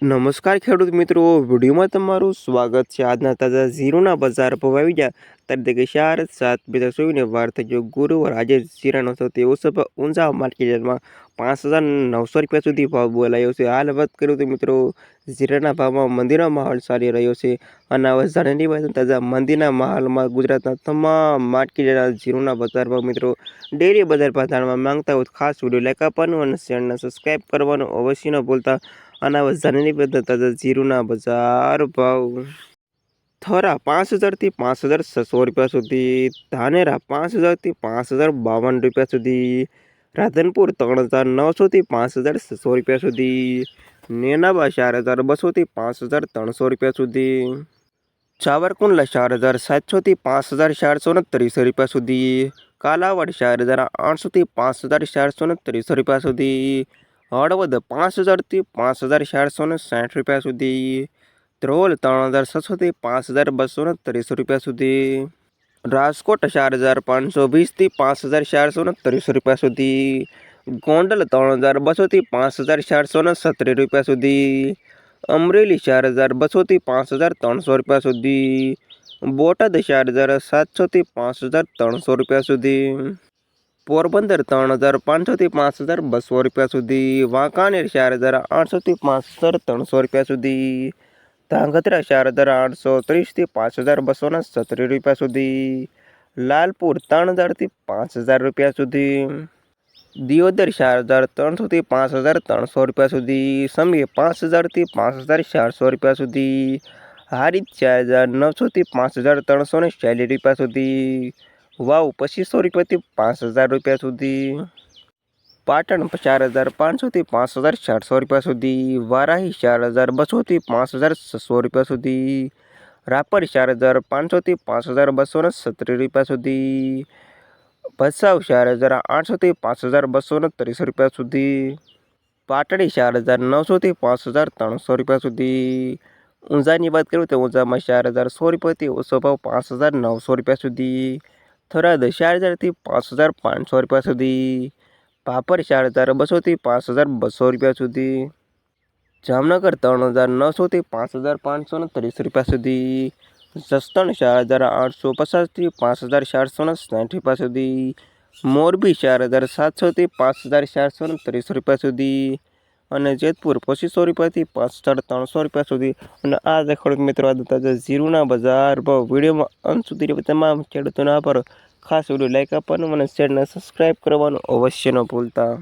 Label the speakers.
Speaker 1: નમસ્કાર ખેડૂત મિત્રો, વિડીયોમાં તમારું સ્વાગત છે. આજના તાજા ઝીરોના બજાર ભાવ આવી ગયા. તારીખ ચાર સાત બે હજાર ચોવીસને વાર થઈ ગયો ગુરુવાર. આજે જીરાનો સૌથી ઓછો ભાવ ઊંઝા માર્કેટમાં પાંચ હજાર નવસો રૂપિયા સુધી ભાવ બોલાયો છે. હાલ વાત કરું તો મિત્રો, ઝીરાના ભાવમાં મંદિરનો માહોલ ચાલી રહ્યો છે. અને હવે જાણેલી વાત તાજા મંદિરના માહોલમાં ગુજરાતના તમામ માર્કેટના ઝીરોના બજાર ભાવ મિત્રો, ડેરી બજાર ભાવ જાણવા માંગતા હોય ખાસ વીડિયો લાઈક આપવાનું અને ચેનલને સબસ્ક્રાઈબ કરવાનું અવશ્ય ન ભૂલતા. અને હવે જાણેલી બધા તાજા જીરુના બજાર ભાવ. થરા પાંચ હજારથી પાંચ હજાર છસો રૂપિયા સુધી, ધાનેરા પાંચ હજારથી પાંચ હજાર બાવન રૂપિયા સુધી, રાધનપુર ત્રણ હજાર નવસોથી પાંચ હજાર છસો રૂપિયા સુધી, નેનાબા ચાર હજાર બસોથી પાંચ હજાર ત્રણસો રૂપિયા સુધી ચાવરકુંડલા ચાર હજાર સાતસોથી પાંચ હજાર ચારસો ને ત્રીસો રૂપિયા સુધી, કાલાવડ ચાર હજાર આઠસોથી પાંચ હજાર ચારસો ને ત્રીસો રૂપિયા સુધી હળવદ પાંચ હજારથી પાંચ હજાર ચારસો ને સાઠ રૂપિયા સુધી. ધ્રોલ ત્રણ હજાર છસોથી પાંચ હજાર બસો ને ત્રીસો રૂપિયા સુધી. રાજકોટ ચાર હજાર પાંચસો વીસથી પાંચ હજાર ચારસો ને ત્રીસો રૂપિયા સુધી. ગોંડલ ત્રણ હજાર બસોથી પાંચ હજાર ચારસો ને સત્રીસ રૂપિયા સુધી. અમરેલી ચાર હજાર બસોથી પાંચ હજાર ત્રણસો રૂપિયા સુધી. બોટાદ ચાર હજાર સાતસોથી પાંચ હજાર ત્રણસો રૂપિયા સુધી. પોરબંદર ત્રણ હજાર પાંચસોથી પાંચ હજાર બસો રૂપિયા સુધી, વાંકાનેર ચાર હજાર આઠસોથી પાંચ હજાર ત્રણસો રૂપિયા સુધી, ધાંગધ્રા ચાર હજાર આઠસો ત્રીસથી પાંચ હજાર બસોના ને રૂપિયા સુધી, લાલપુર ત્રણ હજારથી પાંચ હજાર રૂપિયા સુધી, દિયોદર ચાર હજાર ત્રણસોથી પાંચ હજાર ત્રણસો રૂપિયા સુધી, સમીર પાંચ હજારથી પાંચ હજાર ચારસો રૂપિયા સુધી, હારીજ ચાર હજાર નવસોથી પાંચ હજાર ત્રણસો ને ચાલીસ રૂપિયા સુધી વાવ પચીસો રૂપિયાથી પાંચ હજાર રૂપિયા સુધી. પાટણ ચાર હજાર પાંચસોથી પાંચ હજાર ચારસો રૂપિયા સુધી. વારાહી ચાર હજાર બસોથી પાંચ હજાર છસો રૂપિયા સુધી. રાપર ચાર હજાર પાંચસોથી પાંચ હજાર બસો ને સત્રીસ રૂપિયા સુધી. ભચાઉ ચાર હજાર આઠસોથી પાંચ હજાર બસો ને ત્રીસ રૂપિયા સુધી. પાટડી ચાર હજાર નવસોથી પાંચ હજાર ત્રણસો રૂપિયા સુધી. ઊંઝાની વાત કરું તો ઊંઝામાં ચાર હજાર સો રૂપિયાથી ઓછો ભાવ પાંચ હજાર નવસો રૂપિયા સુધી. થરાદ ચાર હજારથી પાંચ હજાર પાંચસો રૂપિયા સુધી. પાપર ચાર હજાર બસોથી પાંચ હજાર બસો રૂપિયા સુધી. જામનગર ત્રણ હજાર નવસોથી પાંચ હજાર પાંચસો ને ત્રીસ રૂપિયા સુધી. જસદણ ચાર હજાર આઠસો પચાસથી પાંચ હજાર ચારસો ને સાઠ રૂપિયા સુધી. મોરબી ચાર હજાર સાતસોથી પાંચ હજાર ચારસો ને ત્રીસ રૂપિયા સુધી. અને જેતપુર પચીસો રૂપિયાથી હજાર ત્રણસો રૂપિયા સુધી. અને આ ખેડૂત મિત્રો આ જે જીરુના બજાર. ભાવ વિડીયોમાં અંત સુધી તમામ ખેડૂતોના પર ખાસ વીડિયો લાઈક આપવાનું અને ચેનલને સબસ્ક્રાઈબ કરવાનું અવશ્ય ન ભૂલતા.